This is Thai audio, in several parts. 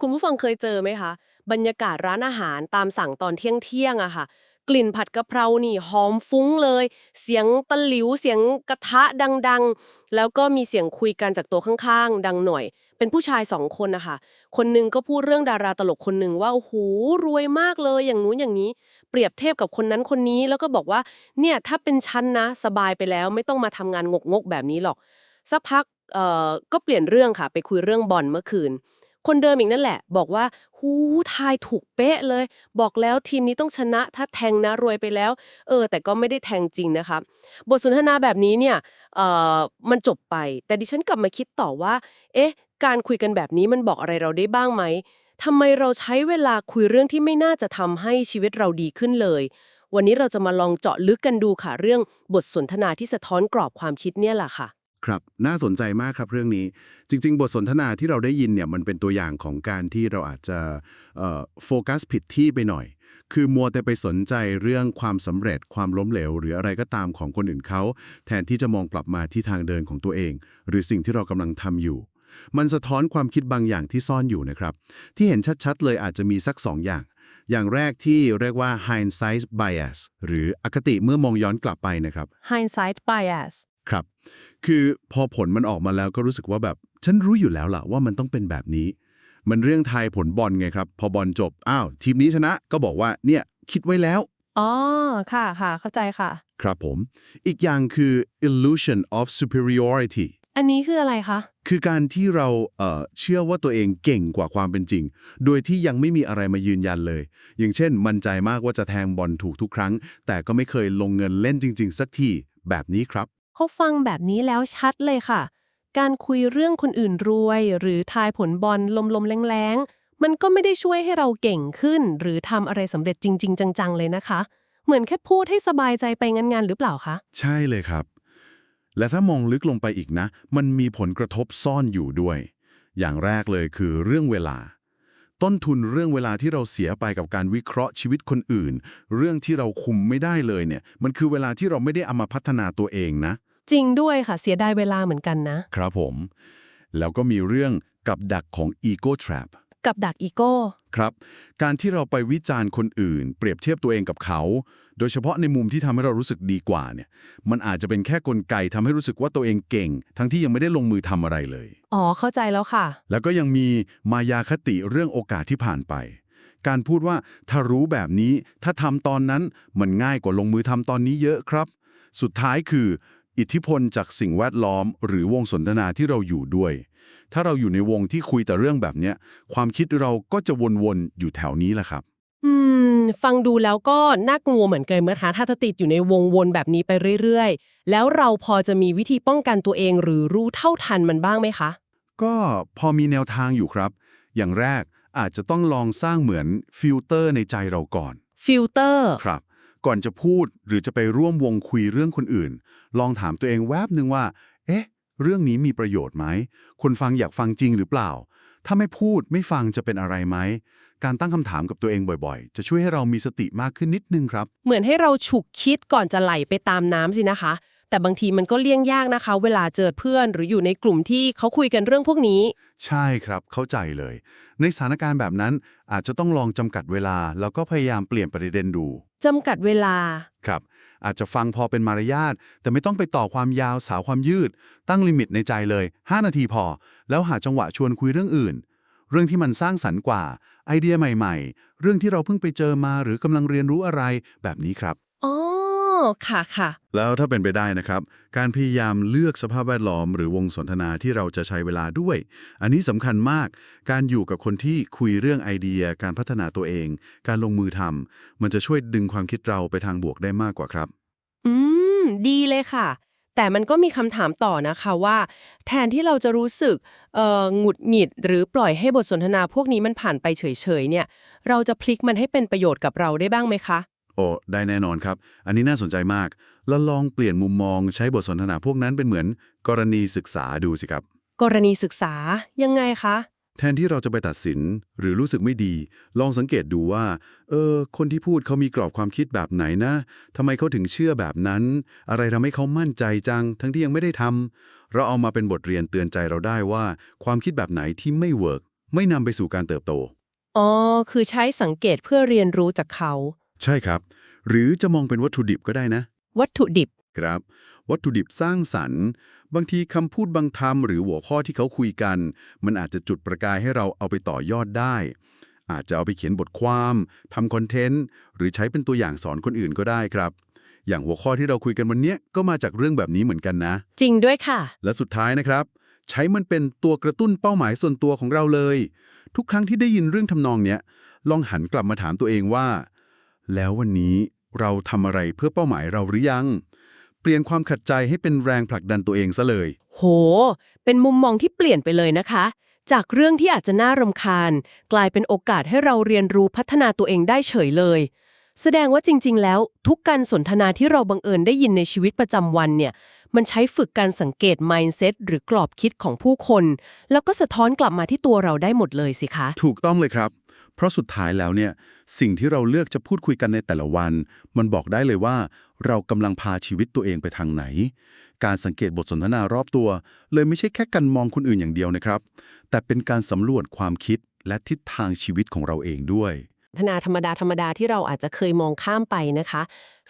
คุณผู้ฟังเคยเจอไหมคะ บรรยากาศร้านอาหารตามสั่งตอนเที่ยงเที่ยงๆอะค่ะ กลิ่นผัดกะเพรานี่หอมฟุ้งเลย เสียงตะหลิวเสียงกระทะดังๆ แล้วก็มีเสียงคุยกันจากต๊ะข้างๆ ดังหน่อย เป็นผู้ชายสองคนนะคะคนหนึงก็พูดเรื่องดาราตลกคนหนึ่งว่าโอ้โหรวยมากเลยอย่างนู้นอย่างนี้ เปรียบเทียบกับคนนั้นคนนี้แล้วก็บอกว่าเนี่ยถ้าเป็นฉันนะสบายไปแล้วไม่ต้องมาทำงานงกๆแบบนี้หรอกสักพักเอ่อก็เปลี่ยนเรื่องค่ะ ไปคุยเรื่องบอลเมื่อคืน คนเดิมอีกนั่นแหละ บอกว่าหูทายถูกเป๊ะเลย บอกแล้วทีมนี้ต้องชนะถ้าแทงนะรวยไปแล้ว เออ แต่ก็ไม่ได้แทงจริงนะคะบทสนทนาแบบนี้เนี่ยเอ่อมันจบไป แต่ดิฉันกลับมาคิดต่อว่า เอ๊ะ การคุยกันแบบนี้มันบอกอะไรเราได้บ้างไหมทำไมเราใช้เวลาคุยเรื่องที่ไม่น่าจะทำให้ชีวิตเราดีขึ้นเลย วันนี้เราจะมาลองเจาะลึกกันดูค่ะเรื่องบทสนทนาที่สะท้อนกรอบความคิดเนี่ยแหละค่ะ ครับน่าสนใจมากครับเรื่องนี้ จริง ๆ บทสนทนาที่เราได้ยินเนี่ยมันเป็นตัวอย่างของการที่เราอาจจะโฟกัสผิดที่ไปหน่อย คือมัวแต่ไปสนใจเรื่องความสำเร็จความล้มเหลว หรืออะไรก็ตามของคนอื่นเขา แทนที่จะมองกลับมาที่ทางเดินของตัวเอง หรือสิ่งที่เรากำลังทำอยู่ มันสะท้อนความคิดบางอย่างที่ซ่อนอยู่นะครับ ที่เห็นชัดๆ เลยอาจจะมีสักสองอย่างอย่างแรกที่เรียกว่า hindsight bias หรืออคติเมื่อมองย้อนกลับไปนะครับ hindsight bias ครับ คือพอผลมันออกมาแล้วก็รู้สึกว่าแบบ ฉันรู้อยู่แล้วล่ะว่ามันต้องเป็นแบบนี้ มันเรื่องทายผลบอลไงครับ พอบอลจบอ้าวทีมนี้ชนะก็บอกว่าเนี่ยคิดไว้แล้วอ๋อค่ะค่ะเข้าใจค่ะ ครับผม อีกอย่างคือ illusion of superiority อันนี้คืออะไรคะ คือการที่เราเอ่อเชื่อว่าตัวเองเก่งกว่าความเป็นจริง โดยที่ยังไม่มีอะไรมายืนยันเลย อย่างเช่น มั่นใจมากว่าจะแทงบอลถูกทุกครั้ง แต่ก็ไม่เคยลงเงินเล่นจริง ๆ สักที แบบนี้ครับ เขาฟังแบบนี้แล้วชัดเลยค่ะ การคุยเรื่องคนอื่นรวย หรือทายผลบอลลมๆแรงๆ มันก็ไม่ได้ช่วยให้เราเก่งขึ้น หรือทำอะไรสำเร็จจริง ๆ จังๆ เลยนะคะ เหมือนแค่พูดให้สบายใจไปงานๆหรือเปล่าคะ ใช่เลยครับ และถ้ามองลึกลงไปอีกนะ มันมีผลกระทบซ่อนอยู่ด้วย อย่างแรกเลยคือเรื่องเวลาต้นทุนเรื่องเวลาที่เราเสียไปกับการวิเคราะห์ชีวิตคนอื่น เรื่องที่เราคุมไม่ได้เลยเนี่ย มันคือเวลาที่เราไม่ได้เอามาพัฒนาตัวเองนะ จริงด้วยค่ะ เสียดายเวลาเหมือนกันนะ ครับผม แล้วก็มีเรื่องกับดักของ ego trap กับดักอีโก้ ครับ การที่เราไปวิจารณ์คนอื่น เปรียบเทียบตัวเองกับเขา โดยเฉพาะในมุมที่ทำให้เรารู้สึกดีกว่าเนี่ย มันอาจจะเป็นแค่กลไกทำให้รู้สึกว่าตัวเองเก่ง ทั้งที่ยังไม่ได้ลงมือทำอะไรเลย อ๋อ เข้าใจแล้วค่ะ แล้วก็ยังมีมายาคติเรื่องโอกาสที่ผ่านไป การพูดว่าถ้ารู้แบบนี้ ถ้าทำตอนนั้นมันง่ายกว่าลงมือทำตอนนี้เยอะครับ สุดท้ายคือ อิทธิพลจากสิ่งแวดล้อม หรือวงสนทนาที่เราอยู่ด้วย ถ้าเราอยู่ในวงที่คุยแต่เรื่องแบบเนี้ยความคิดเราก็จะวนๆอยู่แถวนี้แหละครับ อืม ฟังดูแล้วก็น่ากลัวเหมือนกันนะคะถ้าจะติดอยู่ในวงวนแบบนี้ไปเรื่อยๆ แล้วเราพอจะมีวิธีป้องกันตัวเองหรือรู้เท่าทันมันบ้างไหมคะ ก็พอมีแนวทางอยู่ครับ อย่างแรกอาจจะต้องลองสร้างเหมือนฟิลเตอร์ในใจเราก่อน ฟิลเตอร์ ครับ ก่อนจะพูดหรือจะไปร่วมวงคุยเรื่องคนอื่น ลองถามตัวเองแวบหนึ่งว่า เอ๊ะ เรื่องนี้มีประโยชน์ไหม คนฟังอยากฟังจริงหรือเปล่า ถ้าไม่พูดไม่ฟังจะเป็นอะไรไหม การตั้งคำถามกับตัวเองบ่อยๆ จะช่วยให้เรามีสติมากขึ้นนิดนึงครับ เหมือนให้เราฉุกคิดก่อนจะไหลไปตามน้ำสินะคะ แต่บางทีมันก็เลี่ยงยากนะคะ เวลาเจอเพื่อนหรืออยู่ในกลุ่มที่เขาคุยกันเรื่องพวกนี้ ใช่ครับเข้าใจเลย ในสถานการณ์แบบนั้นอาจจะต้องลองจำกัดเวลา แล้วก็พยายามเปลี่ยนประเด็นดู จำกัดเวลา ครับ อาจจะฟังพอเป็นมารยาทแต่ไม่ต้องไปต่อความยาวสาวความยืด ตั้งลิมิตในใจเลย 5 นาทีพอ แล้วหาจังหวะชวนคุยเรื่องอื่น เรื่องที่มันสร้างสรรค์กว่า ไอเดียใหม่ ๆ เรื่องที่เราเพิ่งไปเจอมาหรือกำลังเรียนรู้อะไรแบบนี้ครับ ค่ะค่ะ แล้วถ้าเป็นไปได้นะครับ การพยายามเลือกสภาพแวดล้อมหรือวงสนทนาที่เราจะใช้เวลาด้วย อันนี้สำคัญมาก การอยู่กับคนที่คุยเรื่องไอเดีย การพัฒนาตัวเอง การลงมือทำมันจะช่วยดึงความคิดเราไปทางบวกได้มากกว่าครับ อืม ดีเลยค่ะ แต่มันก็มีคำถามต่อนะคะว่า แทนที่เราจะรู้สึกเอ่อหงุดหงิด หรือปล่อยให้บทสนทนาพวกนี้มันผ่านไปเฉยๆเนี่ย เราจะพลิกมันให้เป็นประโยชน์กับเราได้บ้างไหมคะโอ้ได้แน่นอนครับ อันนี้น่าสนใจมาก แล้วลองเปลี่ยนมุมมองใช้บทสนทนาพวกนั้นเป็นเหมือน กรณีศึกษาดูสิครับ กรณีศึกษายังไงคะ แทนที่เราจะไปตัดสินหรือรู้สึกไม่ดี ลองสังเกตดูว่า เออ คนที่พูดเขามีกรอบความคิดแบบไหนนะทำไมเขาถึงเชื่อแบบนั้น อะไรทำให้เขามั่นใจจัง ทั้งที่ยังไม่ได้ทำเราเอามาเป็นบทเรียนเตือนใจเราได้ว่า ความคิดแบบไหนที่ไม่เวิร์กไม่นำไปสู่การเติบโตอ๋อคือใช้สังเกตเพื่อเรียนรู้จากเขา ใช่ครับ หรือจะมองเป็นวัตถุดิบก็ได้นะ วัตถุดิบครับ วัตถุดิบสร้างสรรค์ บางทีคำพูดบางคำหรือหัวข้อที่เขาคุยกัน มันอาจจะจุดประกายให้เราเอาไปต่อยอดได้ อาจจะเอาไปเขียนบทความทำคอนเทนต์หรือใช้เป็นตัวอย่างสอนคนอื่นก็ได้ครับอย่างหัวข้อที่เราคุยกันวันเนี้ยก็มาจากเรื่องแบบนี้เหมือนกันนะ จริงด้วยค่ะ และสุดท้ายนะครับ ใช้มันเป็นตัวกระตุ้นเป้าหมายส่วนตัวของเราเลย ทุกครั้งที่ได้ยินเรื่องทำนองเนี้ยลองหันกลับมาถามตัวเองว่า แล้ววันนี้เราทำอะไรเพื่อเป้าหมายเราหรือยัง เปลี่ยนความขัดใจให้เป็นแรงผลักดันตัวเองซะเลย โห เป็นมุมมองที่เปลี่ยนไปเลยนะคะ จากเรื่องที่อาจจะน่ารำคาญ กลายเป็นโอกาสให้เราเรียนรู้พัฒนาตัวเองได้เฉยเลย แสดงว่าจริง ๆ แล้ว ทุกการสนทนาที่เราบังเอิญได้ยินในชีวิตประจำวันเนี่ย มันใช้ฝึกการสังเกต mindset หรือกรอบคิดของผู้คน แล้วก็สะท้อนกลับมาที่ตัวเราได้หมดเลยสิคะ ถูกต้องเลยครับ เพราะสุดท้ายแล้วเนี่ยสิ่งที่เราเลือกจะพูดคุยกันในแต่ละวัน มันบอกได้เลยว่า เรากำลังพาชีวิตตัวเองไปทางไหน การสังเกตบทสนทนารอบตัว เลยไม่ใช่แค่การมองคนอื่นอย่างเดียวนะครับ แต่เป็นการสำรวจความคิดและทิศทางชีวิตของเราเองด้วย ธนาธรรมดาธรรมดาที่เราอาจจะเคยมองข้ามไปนะคะ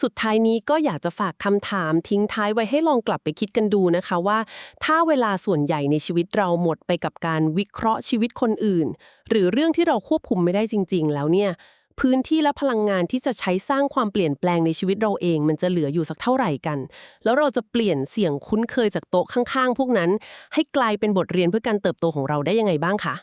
สุดท้ายนี้ก็อยากจะฝากคำถามทิ้งท้ายไว้ให้ลองกลับไปคิดกันดูนะคะว่า ถ้าเวลาส่วนใหญ่ในชีวิตเราหมดไปกับการวิเคราะห์ชีวิตคนอื่น หรือเรื่องที่เราควบคุมไม่ได้จริง ๆ แล้วเนี่ยพื้นที่และพลังงานที่จะใช้สร้างความเปลี่ยนแปลงในชีวิตเราเอง มันจะเหลืออยู่สักเท่าไหร่กัน แล้วเราจะเปลี่ยนเสียงคุ้นเคยจากโต๊ะข้างๆ พวกนั้น ให้กลายเป็นบทเรียนเพื่อการเติบโตของเราได้ยังไงบ้างคะ